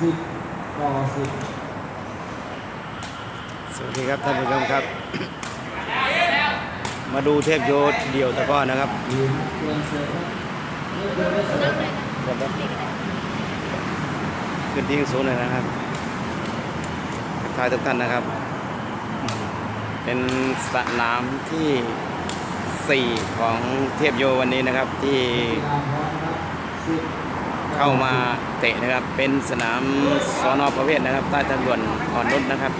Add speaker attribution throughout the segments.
Speaker 1: สิบต่อสิบ
Speaker 2: สวัสดีครับท่านผู้ชมครับ มาดูเทพโยธเดี่ยวตะก้อนะครับ
Speaker 1: ยืนเตือนเสือครับเลือกเดินได้สือ
Speaker 2: ขึ้นที่ศูนย์เลยนะครับทักทายทุกท่านนะครับ เป็นสนามที่สี่ของเทพโยวันนี้นะครับที่ เข้ามาเตะนะครับ เป็นสนามสอนอประเวศนะครับ ใต้ทางด่วนอ่อนนุชนะครับ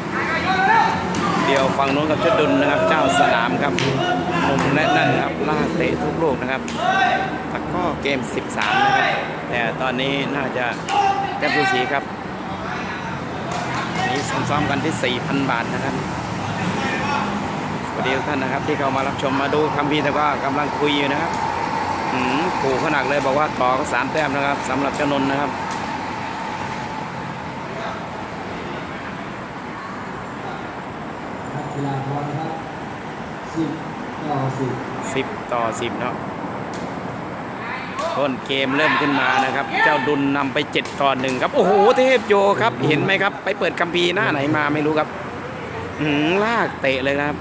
Speaker 2: เดี๋ยวฝั่งนู้นกับชุดดุลนะครับ เจ้าสนามครับมุมและนั่นครับลากเตะทุกลูกนะครับตะก้อเกม 13 นะครับ แต่ตอนนี้น่าจะแก้ปูสีครับ นี่ซ้อมๆกันที่ 4,000 บาทนะครับสวัสดีทุกท่านนะครับที่เข้ามารับชมมาดูคัมภีร์แต่ก็กำลังคุยอยู่นะครับ หืมขู่ขนาดเลยบอกว่าต่อก็สามแต้มนะครับสำหรับเจ้านนท์นะครับ
Speaker 1: นักกีฬาพร้อมครับสิบต่อสิบ
Speaker 2: สิบต่อสิบเนาะต้นเกมเริ่มขึ้นมานะครับ เจ้าดุลนำไปเจ็ดต่อหนึ่งครับ โอ้โห เทพโยครับ เห็นไหมครับ ไปเปิดคัมภีร์หน้าไหนมาไม่รู้ครับอืมลากเตะเลยนะครับ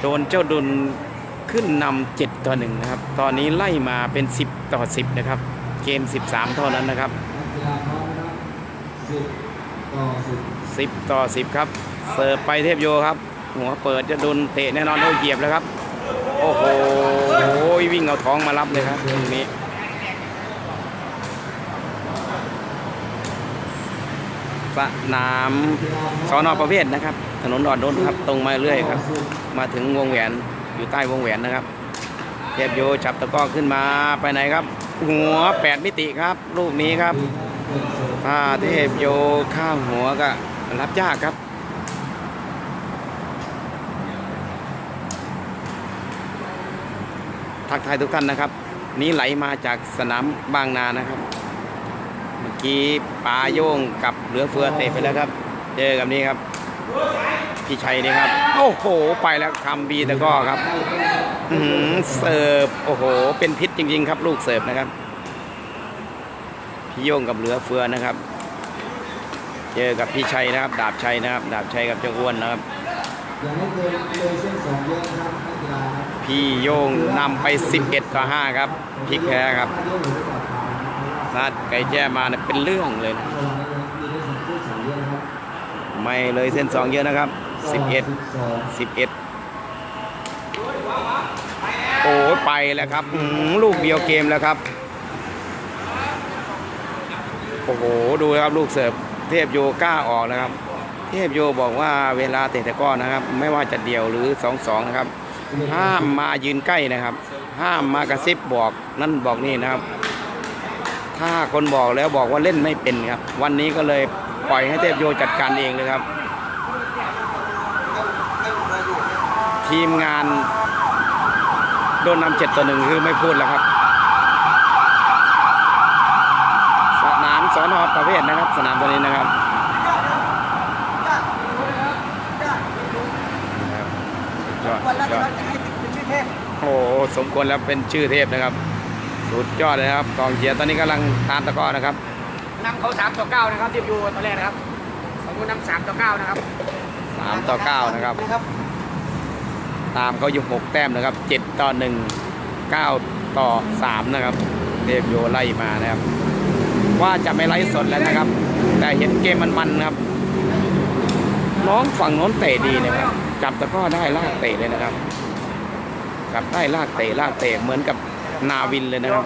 Speaker 2: โดนเจ้าดุล ขึ้นนำเจ็ดต่อหนึ่งนะครับ ตอนนี้ไล่มาเป็นสิบต่อสิบนะครับ เกมสิบสามเท่านั้นนะครับ
Speaker 1: นักกีฬาพร้อมนะครับสิบต่อสิบ
Speaker 2: สิบต่อสิบครับ เสิร์ฟไปเทพโยครับ หัวเปิดจะโดนเตะแน่นอนโดนเหยียบแล้วครับ โอ้โหวิ่งเอาท้องมารับเลยครับตรงนี้สนามสอนอประเภทนะครับ ถนนอ่อนนุนครับ ตรงมาเรื่อยครับ มาถึงวงแหวน อยู่ใต้วงแหวนนะครับเทพโยจับตะก้อขึ้นมาไปไหนครับ หัวแปดมิติครับลูกนี้ครับ
Speaker 1: เตือนเสือ
Speaker 2: ถ้าเทพโยข้ามหัวก็รับยากครับทักทายทุกท่านนะครับ นี้ไหลมาจากสนามบางนานะครับ เมื่อกี้ปาโย่งกับเหลือเฟือเตะไปแล้วครับ เจอกับนี้ครับ พี่ชัยนี่ครับ โอ้โห ไปแล้วคำบีตะก้อครับเสิร์ฟ โอ้โห เป็นพิษจริง ๆ ครับ ลูกเสิร์ฟนะครับ พี่โย่งกับเหลือเฟือนะครับ เจอกับพี่ชัยนะครับ ดาบชัยนะครับ ดาบชัยกับเจ้าอ้วนนะครับพี่โย่งนำไป 11ต่อ5ครับพลิกแพ้ครับ
Speaker 1: ถ้าเยอะหรือไม่ปลอดภัยนะครับ
Speaker 2: นัดไก่แจ้มาเนี่ยเป็นเรื่องเลยนะ
Speaker 1: ไม่
Speaker 2: เลยเส้น2เยอะนะครับ11
Speaker 1: สอง
Speaker 2: 11โอ้ยไปแล้วครับลูกเดียวเกมแล้วครับ โอ้โหดูนะครับลูกเสิร์ฟเทพโยกล้าออกนะครับ เทพโยบอกว่าเวลาเตะตะก้อนนะครับ ไม่ว่าจะเดี่ยวหรือ2-2นะครับ ห้ามมายืนใกล้นะครับ ห้ามมากระซิบบอกนั่นบอกนี่นะครับ ถ้าคนบอกแล้วบอกว่าเล่นไม่เป็นครับ วันนี้ก็เลย ปล่อยให้เทพโยจัดการเองเลยครับ ทีมงานโดนนำเจ็ดต่อหนึ่งคือไม่พูดแล้วครับ สนามสอนอประเภทนะครับ สนามตัวนี้นะครับนะครับยอดยอดโอ้โหสมควรแล้วเป็นชื่อเทพนะครับ สุดยอดเลยนะครับกองเชียร์ตอนนี้กำลังตามตะกร้อนะครับ
Speaker 3: นำเขาสามต่อเก้านะครับทีมยูตอนแรกนะครับสองคนนำสามต่อเก้านะครับ
Speaker 2: สามต่อเก้านะครับ
Speaker 3: นะครับ
Speaker 2: ตามเขาอยู่หกแต้มนะครับเจ็ดต่อหนึ่งเก้าต่อสามนะครับเทพโยไล่มานะครับ ว่าจะไม่ไล่สดแล้วนะครับ แต่เห็นเกมมันมันๆนะครับ น้องฝั่งโน้นเตะดีนะครับ จับตะกร้อได้ลากเตะเลยนะครับจับได้ลากเตะลากเตะเหมือนกับนาวินเลยนะครับ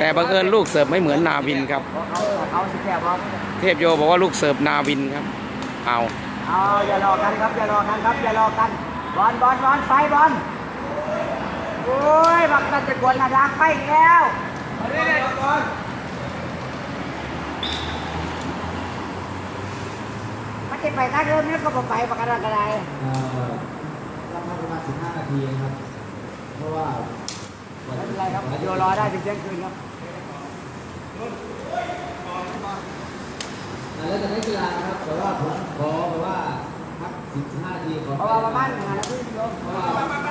Speaker 2: แต่บังเอิญลูกเสิร์ฟไม่เหมือนนาวินครับ
Speaker 3: เอาเอาสิแคบเอา
Speaker 2: เทพโยบอกว่าลูกเสิร์ฟนาวินครับ เอา
Speaker 3: เอาอย่ารอกันครับอย่ารอกันครับอย่ารอกันบอลบอลบอลไฟบอลโอ้ยบักตันจะกวนนะรักไปแล้วมันจะไปท่าเริ่มนี่ก็ไปประกันอะไร
Speaker 1: เอ่อรับมาประมาณสิบห้านาทีนะครับเพราะว่า
Speaker 3: ไม่เป็นไรครับเดี๋ยวรอได้ถึงเที่ยงคืนครับ
Speaker 1: แล้วแต่นักกีฬานะครับแต่ว่าผมขอแบบว่าพักสิบห้านาทีขอ
Speaker 3: เพราะว่าประมาณหนึ่งนาทีโยม
Speaker 1: เพราะว่า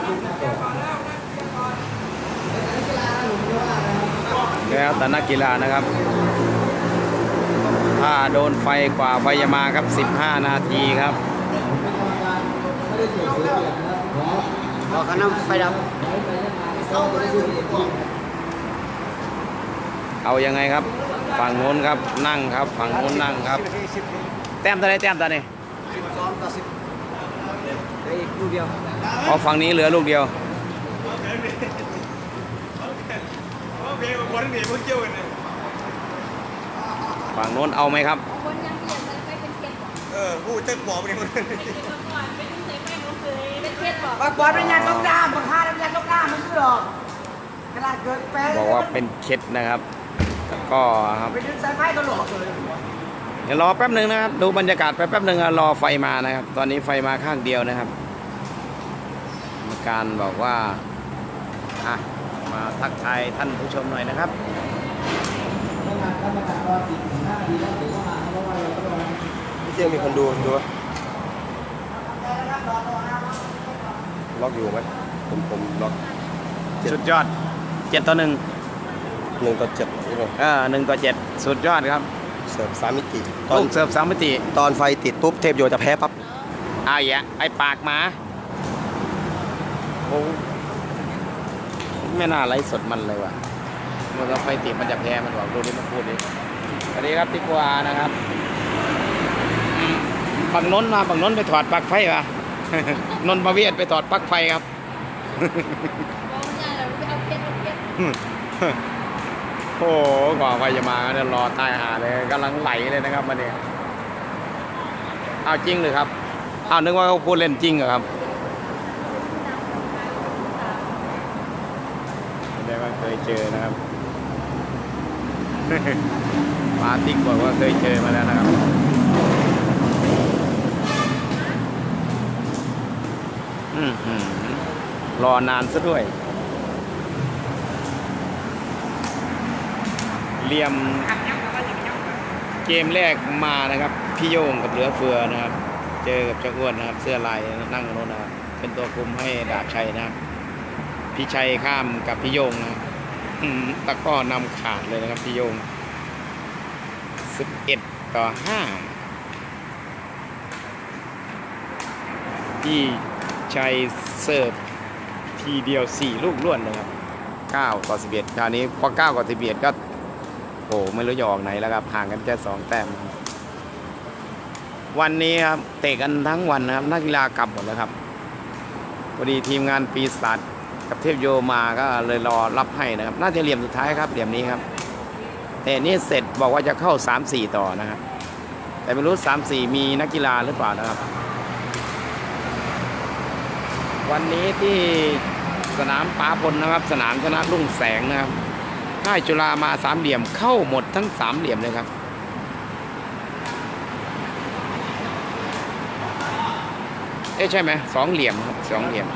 Speaker 1: ลูกหน้าต่อแล้วแต่นักกีฬาหนุ่มก็ว่านะครับ
Speaker 2: แล้วแต่นักกีฬานะครับ ถ้าโดนไฟกว่าไฟจะมาครับ 15 นาทีครับ
Speaker 1: ผมเป็นกรรมการไม่ได้เกี่ยวเสียเปรียบนะครับขอ
Speaker 3: รอกันน้ำไฟดับ
Speaker 1: เองก่อน
Speaker 2: เอายังไงครับ ฝั่งโน้นครับนั่งครับ ฝั่งโน้นนั่งครับ แต้มตอนไหนแต้มตอนไหน
Speaker 3: สิบสองต่อสิบได้อีกลูกเดียว
Speaker 2: อ๋อฝั่งนี้เหลือลูกเดียวฝั่งโน้นเอาไหมครับ
Speaker 4: คนยังเปลี่ยนมันไปเป็นเก็ดบอก
Speaker 5: เออพูดเต็มบอกไปเลยมัน
Speaker 4: เป็นเก็ด บอก
Speaker 3: บักบอลมันยันลงน้ำบักฮามันยันลงน้ำมันคือหรอกขนาดเกิดแปลง
Speaker 2: บอกว่าเป็นเคล็ดนะครับแล้วก็ครับ
Speaker 3: ไปดึงสายไฟก็หลอกเลย
Speaker 2: เดี๋ยวรอแป๊บหนึ่งนะครับ ดูบรรยากาศไปแป๊บหนึ่งอะรอไฟมานะครับ ตอนนี้ไฟมาข้างเดียวนะครับกรรมการบอกว่าอะมาทักทายท่านผู้ชมหน่อยนะครับ
Speaker 1: ถ้างานกรรมการรอสิบถึงห้านาทีแล้วเดี๋ยวก็มาเพราะว่าเราก็รอ
Speaker 5: พี่เที่ยงมีคนดูดูวะ ล็อกอยู่ไหมผมผมล็อก
Speaker 2: สุดยอดเจ็ดต่อหนึ่ง
Speaker 5: หนึ่งต่อเจ็ดใช่ไหม
Speaker 2: เออหนึ่งต่อเจ็ดสุดยอดครับ
Speaker 5: เสิร์ฟสามมิติตอ
Speaker 2: ลู
Speaker 5: น
Speaker 2: กเสิร์ฟสามมิติ
Speaker 5: ตอนไฟติดปุ๊บเทพโยจะแพ้ปั๊บ
Speaker 2: เอาอย่าไอ้ปากหมาโอ้ไม่น่าไลฟ์สดมันเลยว่ะมันก็ไฟติดมันจะแพ้มันบอกดูดิมันพูดดิสวัสดีครับติกวานะครับฝั่งโน้นมาฝั่งโน้นไปถอดปลั๊กไฟว่ะ นนทประเวศไปถอดปลั๊กไฟครับ โอ้โหกว่าไฟจะมาเนี่ยรอตายหาเลยกำลังไหลเลยนะครับมันเนี่ยเอาจริงหรือครับเอานึกว่าเขาพูดเล่นจริงเหรอครับแสดงว่าเคยเจอนะครับมาติ๊กบอกว่าเคยเจอมาแล้วนะครับ รอนานซะด้วย เหลี่ยม เกมแรกมานะครับ พี่โยงกับเหลือเฟือนะครับ เจอกับเจ้าอ้วนนะครับ เสื้อลายนั่งโน้นนะครับเป็นตัวคุมให้ดาบชัยนะครับ พี่ชัยข้ามกับพี่โยงนะตะก้อนำขาดเลยนะครับพี่โยง11ต่อ5พี่ ชัยเสิร์ฟทีเดียว 4 ลูกล้วนเลยครับ 9 ต่อ 11 คราวนี้พอ 9 ต่อ 11 ก็ โอ้ไม่รู้จะออกไหนแล้วครับห่างกันแค่2แต้ม วันนี้ครับ เตะกันทั้งวันนะครับ นักกีฬากลับหมดแล้วครับพอดีทีมงานปีศาจกับเทพโยมาก็เลยรอรับให้นะครับ น่าจะเหลี่ยมสุดท้ายครับ เหลี่ยมนี้ครับแต่นี่เสร็จบอกว่าจะเข้า 3-4 ต่อนะครับ แต่ไม่รู้ 3-4 มีนักกีฬาหรือเปล่านะครับ วันนี้ที่สนามป้าพลนะครับ สนามชนะรุ่งแสงนะครับค่ายจุฬามาสามเหลี่ยมเข้าหมดทั้งสามเหลี่ยมเลยครับ เอ๊ะใช่ไหมสองเหลี่ยมครับสองเหลี่ยม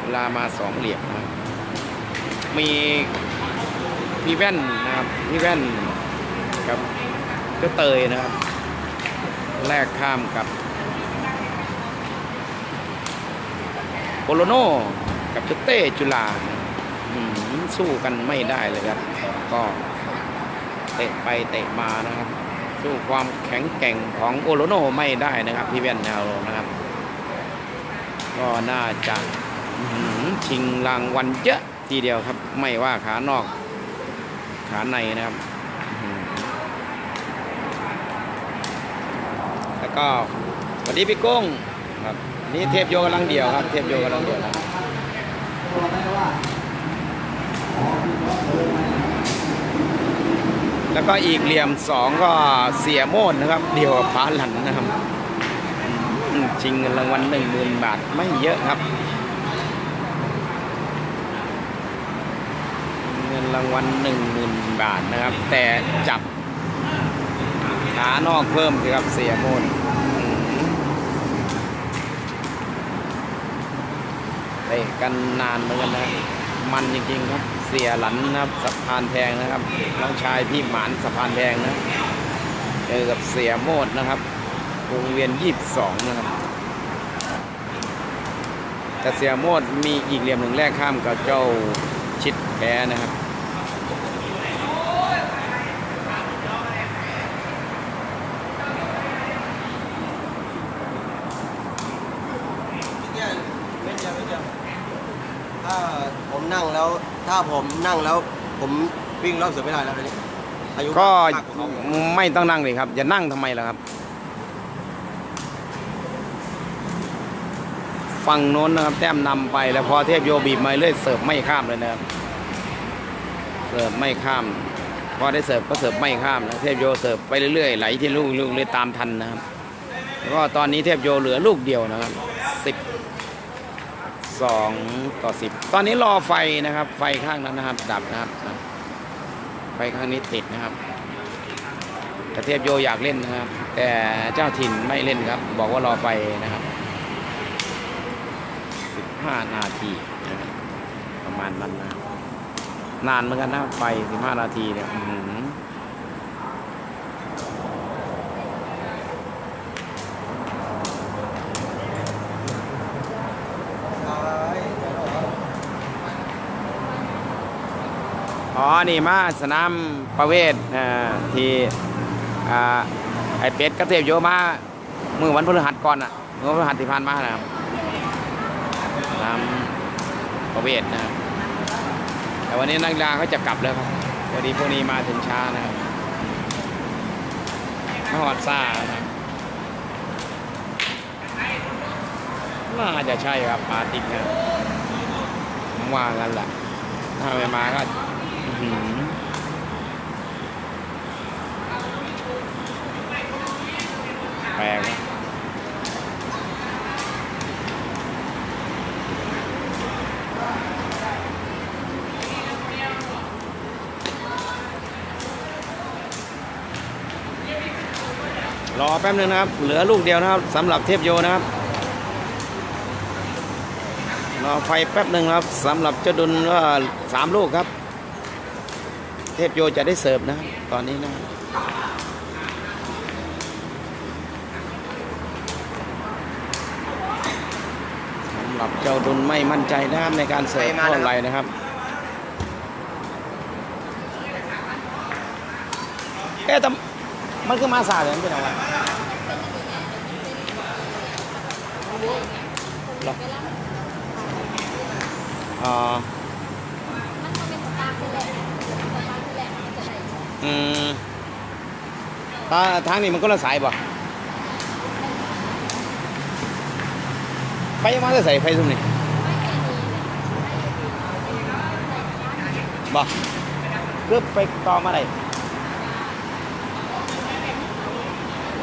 Speaker 2: จุฬามาสองเหลี่ยมนะครับมีพี่แว่นนะครับพี่แว่นกับเจ้าเตยนะครับ แลกข้ามกับ โลโนกับเจ้าเต้จุฬาสู้กันไม่ได้เลยครับ ก็เตะไปเตะมานะครับ สู้ความแข็งแกร่งของโอโลโนไม่ได้นะครับพี่เวียนแนวนะครับ ก็น่าจะชิงรางวัลเยอะทีเดียวครับ ไม่ว่าขานอกขาในนะครับ แล้วก็สวัสดีพี่กุ้งครับ นี่เทพโยกำลังเดี่ยวครับ เทพโยกำลังเดี่ยวครับแล้วก็อีกเหลี่ยมสองก็เสียโมดนะครับ เดียวกับพาหลันนะครับชิงเงินรางวัลหนึ่งหมื่นบาทไม่เยอะครับ เงินรางวัลหนึ่งหมื่นบาทนะครับ แต่จับขานอกเพิ่มสิครับเสียโมดอืมเตะ กันนานเหมือนกันนะมันจริงๆครับ เสียหลันนะครับสะพานแพงนะครับน้องชายพี่หมานสะพานแพงนะเจอกับเสียโมดนะครับวงเวียนยี่สิบสองนะครับแต่เสียโมดมีอีกเหลี่ยมหนึ่งแรกข้ามกับเจ้าชิดแพ้นะครับ
Speaker 5: ถ้าผม นั่งแล้ว ผมวิ่งรอบเสือไม่ได้แล้วทีนี้อายุ
Speaker 2: ก็
Speaker 5: มากกว่าเขา
Speaker 2: ไม่ต้องนั่งเลยครับจะนั่งทำไมล่ะครับ ฝั่งโน้นนะครับ แต้มนำไปแล้วพอเทพโยบีบมาเรื่อยเสิร์ฟไม่ข้ามเลยนะครับ เสิร์ฟไม่ข้าม พอได้เสิร์ฟก็เสิร์ฟไม่ข้ามนะเทพโยเสิร์ฟไปเรื่อยๆไหลที่ลูกลูกเลยตามทันนะครับแล้วก็ตอนนี้เทพโยเหลือลูกเดียวนะครับสิบ สองต่อสิบตอนนี้รอไฟนะครับ ไฟข้างนั้นนะครับ ดับนะครับ ไฟข้างนี้ติดนะครับแต่เทพโยอยากเล่นนะครับ แต่เจ้าถิ่นไม่เล่นครับ บอกว่ารอไฟนะครับ 15 นาทีนะครับประมาณนั้นนะ นานเหมือนกันนะไป15 นาทีเนี่ย อ๋อ นี่มาสนามประเวศที่อ่าไอเป็ดกับเทพโยมาเมื่อวันพฤหัสก่อนอะเมื่อวันพฤหัสที่ผ่านมานะครับตามประเวศนะครับแต่วันนี้นักกีฬาเขาจะกลับแล้วครับวันนี้พวกนี้มาถึงช้านะครับมาหอดซ่านะครับน่าจะใช่ครับมาติดนะผมว่างั้นแหละถ้าไม่มาก็ แปลกรอแป๊บนึงนะครับ เหลือลูกเดียวนะครับสำหรับเทพโยนะครับ รอไฟแป๊บหนึ่งครับสำหรับเจ้าดุลว่าสามลูกครับ ทพโยจะได้เสิร์ฟนะครับตอนนี้นะครับสำหรับเจ้าดุลไม่มั่นใจนะครับในการเสิร์ฟเท่าไหร่นะครับ เอ๊ะแต่มันคือมาสายเลยมันเป็นอะไรหรออ๋อ
Speaker 4: มันก็เป็นสตาร์ทแหละสตาร์ทแหละมันจะได้
Speaker 2: อืมตาทางนี้มันก็ละสายบ่ไฟมาจะใส่ไฟซุ่มนี่บ่เพื่อไปต่อมาได้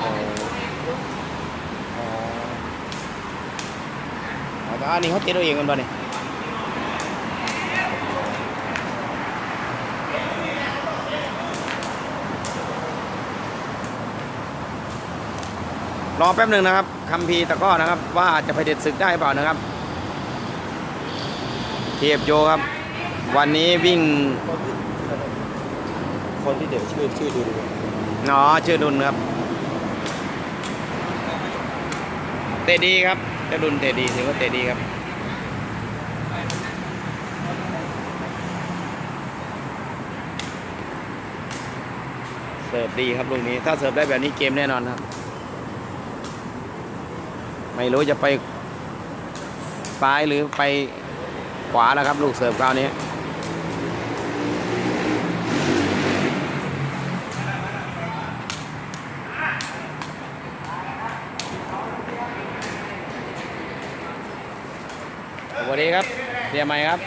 Speaker 2: อ๋ออ๋ออันนี้เขาเติดเอาเองกันบ่เนี่ย รอแป๊บหนึ่งนะครับคัมภีร์ตะกร้อนะครับ ว่าจะไปเด็ดศึกได้เปล่านะครับเทียบโยครับ วันนี้วิ่ง
Speaker 5: คนที่เด็กชื่อชื่อดุล
Speaker 2: หนอชื่อดุลครับเตะดีครับเจ้าดุลเตะดีถือว่าเตะดีครับเสิร์ฟดีครับลูกนี้ ถ้าเสิร์ฟได้แบบนี้เกมแน่นอนครับ ไม่รู้จะไปซ้ายหรือไปขวาแล้วครับ ลูกเสิร์ฟคราวนี้ สวัสดีครับเสียใหม่ครับ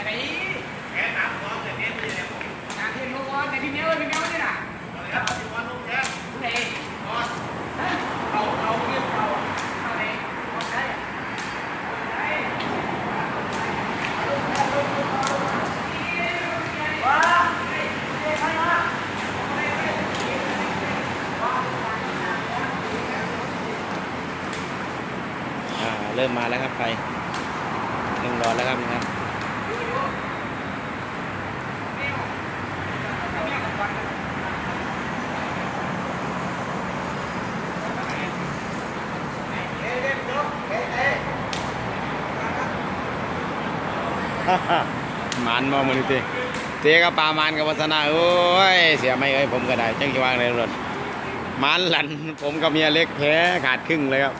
Speaker 2: ริ่มมาแล้วครับไฟเริ่มร้อนแล้วครับนะครับมันมามือนี้เตเตกับปลามันกับวัฒนาโอ้ย เสียไม่เอ้ยผมก็ได้จังจะวางในรถมันหลันผมกับเมียเล็กแพ้ขาดครึ่งเลยครับ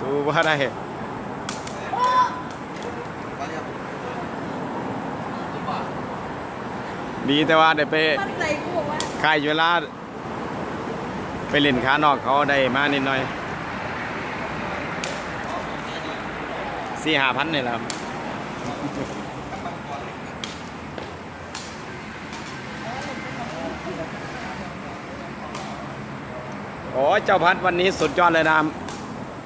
Speaker 2: สู้ว่าได้
Speaker 5: เดี
Speaker 2: แต่ว่าได้ไป
Speaker 4: ตั้งใจกูบอกว่า
Speaker 2: ใครเวลาไปเล่นขานอกเขาได้มานิดหน่อยสี่ห้าพันนี่แหละครับโอ้เจ้าพัดวันนี้สุดยอดเลยนะครับ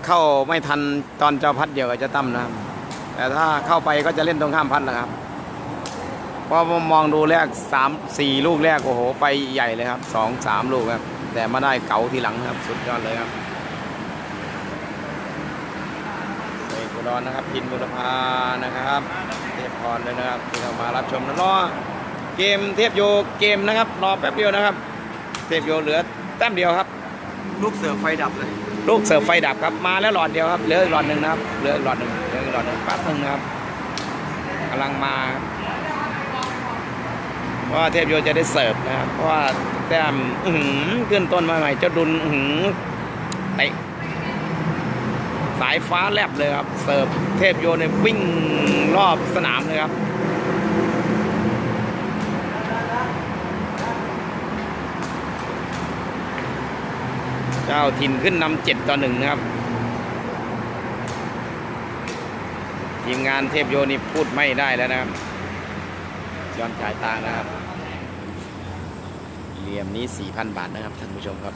Speaker 2: เข้าไม่ทันตอนเจ้าพัดเดียวกับเจ้าตั้มนะครับ แต่ถ้าเข้าไปก็จะเล่นตรงข้ามพัดแหละครับเพราะผมมองดูแรกสามสี่ลูกแรกโอ้โห ไปใหญ่เลยครับสองสามลูกครับ แต่มาได้เก๋าทีหลังครับ สุดยอดเลยครับเอกอุดรนะครับพินบุรพานะครับ เทพพรเลยนะครับที่เข้ามารับชมนะรอเกมเทพโยเกมนะครับ รอแป๊บเดียวนะครับ เทพโยเหลือแต้มเดียวครับ
Speaker 3: ลูกเสือไฟดับเลย
Speaker 2: ลูกเสิร์ฟไฟดับครับมาแล้วหลอดเดียวครับเหลืออีกหลอดหนึ่งนะครับเหลืออีกหลอดหนึ่งเหลืออีกหลอดหนึ่งแป๊บหนึงนะครับกำลังมาเพราะว่าเทพโยจะได้เสิร์ฟนะครับเพราะว่าแต้มหือขึ้นต้นมาใหม่เจ้าดุลหือเตะสายฟ้าแลบเลยครับ เสิร์ฟเทพโยเนี่ยวิ่งรอบสนามเลยครับ เจ้าถิ่นขึ้นนำเจ็ดต่อหนึ่งนะครับ ทีมงานเทพโยนี่พูดไม่ได้แล้วนะครับย้อนฉายตานะครับ เหลี่ยมนี้4,000บาทนะครับท่านผู้ชมครับ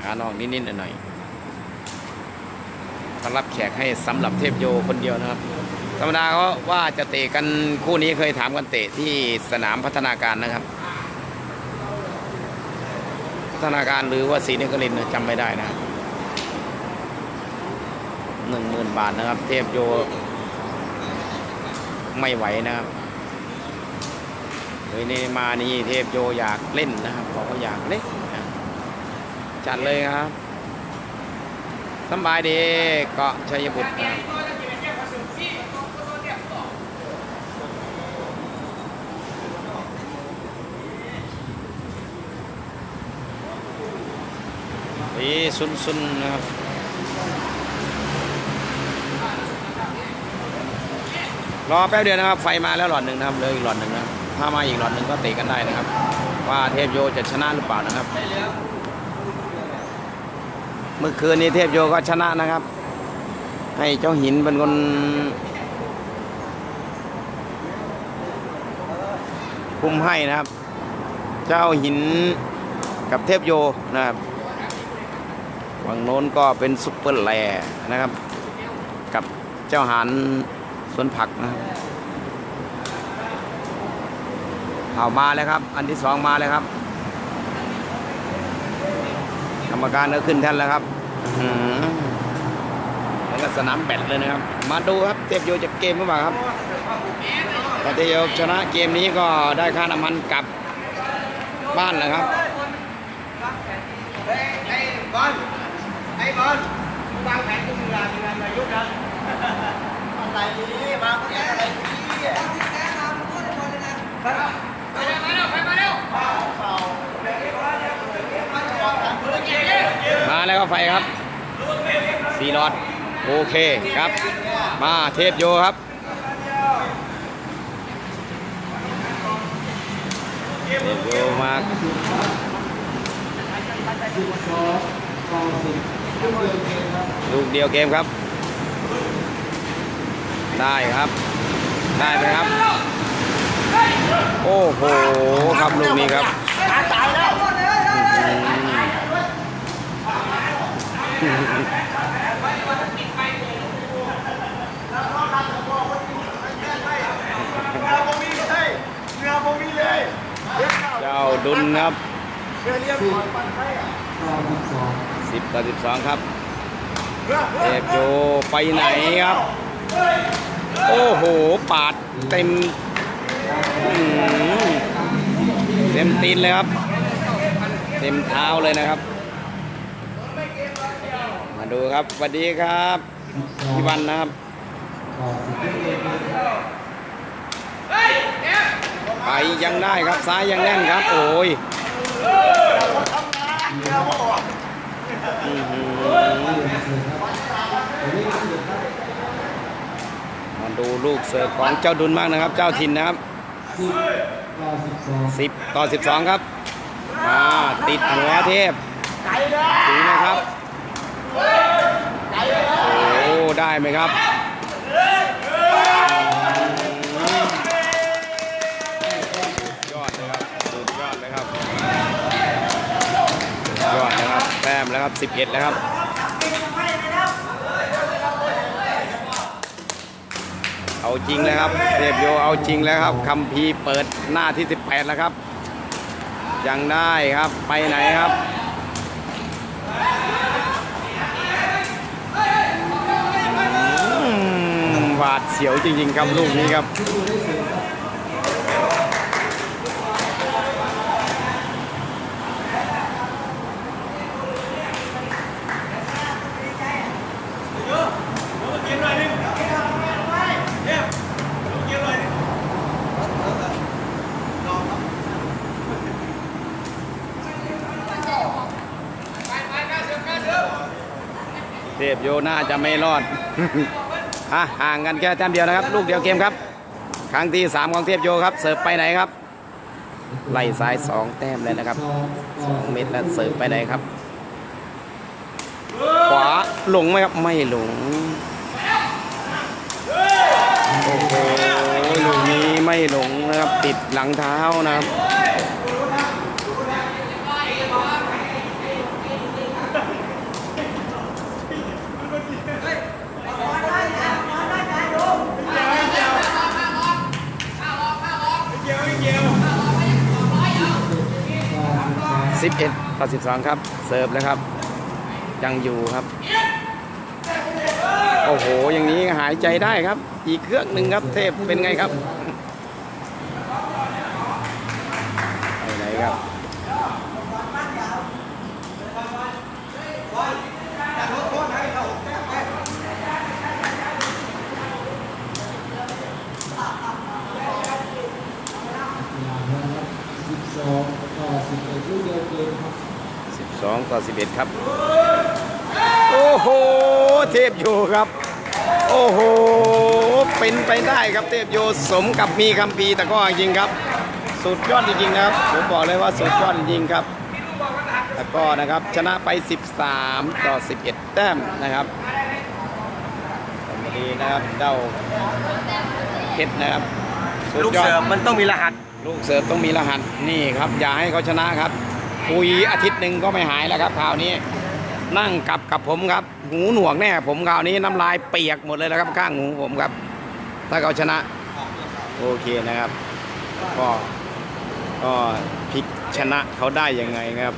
Speaker 2: ขานอกนิดๆหน่อยๆเขารับแขกให้สำหรับเทพโยคนเดียวนะครับธรรมดาเขาว่าจะเตะกันคู่นี้เคยถามกันเตะที่สนามพัฒนาการนะครับ ฒนาการหรือว่าศรีนครินทร์จำไม่ได้นะหนึ่งหมื่นบาทนะครับ เทพโยไม่ไหวนะครับเฮ้ยนี่มานี่เทพโยอยากเล่นนะครับบอกว่าอยากเล่นจัดเลยครับสบายดีเกาะชัยบุตรนะีซุนๆนะครับรอแป๊บเดียวนะครับ ไฟมาแล้วหลอดหนึ่งนะครับเหลยอีกหลอดหนึ่งนะครับถ้ามาอีกหลอดหนึ่งก็เตะกันได้นะครับ ว่าเทพโยจะชนะหรือเปล่านะครับ เมื่อคืนนี้เทพโยก็ชนะนะครับ ให้เจ้าหินเป็นคนคุมให้นะครับ เจ้าหินกับเทพโยนะครับ ฝั่งโน้นก็เป็นซุปเปอร์แลนะครับ กับเจ้าหานสวนผักนะครับเอามาแล้วครับ อันที่สองมาแล้วครับ กรรมการก็ขึ้นแท่นแล้วครับอื้อหือแล้วก็สนามแบดเลยนะครับ มาดูครับเทพโยจะเกมหรือเปล่าครับเทพโยชนะเกมนี้ก็ได้ค่าน้ำมันกลับบ้านแล้วครับ
Speaker 3: ไอ้บอลวางแผนกูมีงานมีงานมายุบนะอะไรนี่วางแผนอะไรนี่
Speaker 2: มาแล้วก็ไฟครับสีหลอดโอเคครับ มาเทพโยครับเทพโยมา
Speaker 1: สิบสองต่อสิบลูกเดียวเกมครับ
Speaker 2: ลูกเดียวเกมครับ ได้ครับ ได้ไหมครับ โอ้โหครับลูกนี้ครับ
Speaker 3: ตายแล้ว
Speaker 2: เจ้าดุลครับ
Speaker 1: สิบต่อสิบสอง
Speaker 2: สิบต่อสิบสองครับเทพโยไปไหนครับ โอ้โห ปาดเต็มอื้อหือเต็มตีนเลยครับ เต็มเท้าเลยนะครับ มาดูครับสวัสดีครับ
Speaker 1: สิบสอง
Speaker 2: พี่วันนะครับ
Speaker 1: ต่อสิบลูกเดียวเกมครับ
Speaker 2: ไปยังได้ครับซ้ายยังแน่นครับ โอ้ยอื้อหือ
Speaker 1: ไม่เหลือเสือครับวันนี้สิบครับ
Speaker 2: มาดู ลูกเสิร์ฟของเจ้าดุลมากนะครับ เจ้าถิ่นนะครับ
Speaker 1: สิบต่อสิบสอง
Speaker 2: ครับมาติดหัวเทพ
Speaker 3: ไกลเลย
Speaker 2: ถึงนะครับโอ้ได้ไหมครับยอดเลยครับสุดยอดเลยครับยอดนะครับแต้มแล้วครับ11แล้วครับ เอาจริงแล้วครับเทพโยเอาจริงแล้วครับคัมภีร์เปิดหน้าที่ 18 แล้วครับ ยังได้ครับไปไหนครับหวาดเสียวจริง ๆ ครับลูกนี้ครับ พโยน่าจะไม่รอดอะห่างกันแค่แต้มเดียวนะครับ ลูกเดียวเกมครับ ครั้งที่ 3 ของเทพโยครับ เสิร์ฟไปไหนครับ ไล่ซ้าย 2 แต้มเลยนะครับ2เม็ดแล้วเสิร์ฟไปไหนครับ ขวาหลงไหมครับ ไม่หลงโอ้โหลูกนี้ไม่หลงนะครับ ติดหลังเท้านะครับ 11ต่อ12 ครับ เสิร์ฟแล้วครับ ยังอยู่ครับ โอ้โห อย่างนี้หายใจได้ครับ อีกเครื่องหนึ่งครับ เทพเป็นไงครับไปไหนครับ
Speaker 1: สิบสองต่อสิบเอ็ด ลูกเดียวเกมครับ
Speaker 2: 12 ต่อ 11 ครับ โอ้โห เทพโยครับ โอ้โห เป็นไปได้ครับเทพโยสมกับมีคัมภีตะก้อจริงครับ สุดยอดจริงๆครับ ผมบอกเลยว่าสุดยอดจริงครับตะก้อนะครับ ชนะไป 13 ต่อ 11 แต้มนะครับวันนี้นะครับเด้าเพชรนะครับ
Speaker 3: ลูก
Speaker 2: ยอด
Speaker 3: เสิร์ฟมันต้องมีรหัส
Speaker 2: ลูกเสิร์ฟต้องมีรหัสนี่ครับ อย่าให้เขาชนะครับคุยอาทิตย์หนึ่งก็ไม่หายแล้วครับคราวนี้ นั่งกับกับผมครับ หูหนวกแน่ผมคราวนี้น้ำลายเปียกหมดเลยแล้วครับข้างหูผมครับ ถ้าเขาชนะ โอเคนะครับ ก็ก็พลิกชนะเขาได้ยังไงครับ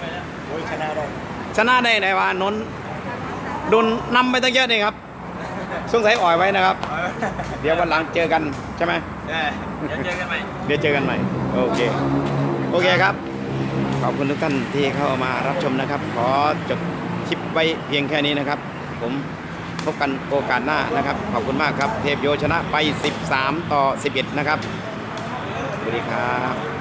Speaker 3: โอ้ยชนะได้
Speaker 2: ชนะได้ไหนวะนนท์โดนนำไปตั้งเยอะเลยครับ สงสัยอ่อยไว้นะครับ เดี๋ยววันหลังเจอกันใช่ไหม
Speaker 3: เดี๋ยวเจอกันใหม่
Speaker 2: เดี๋ยวเจอกันใหม่ โอเค โอเคครับ ขอบคุณทุกท่านที่เข้ามารับชมนะครับ ขอจบคลิปไว้เพียงแค่นี้นะครับ ผมพบกันโอกาสหน้านะครับ ขอบคุณมากครับ เทพโยชนะไป 13 ต่อ 11 นะครับ สวัสดีครับ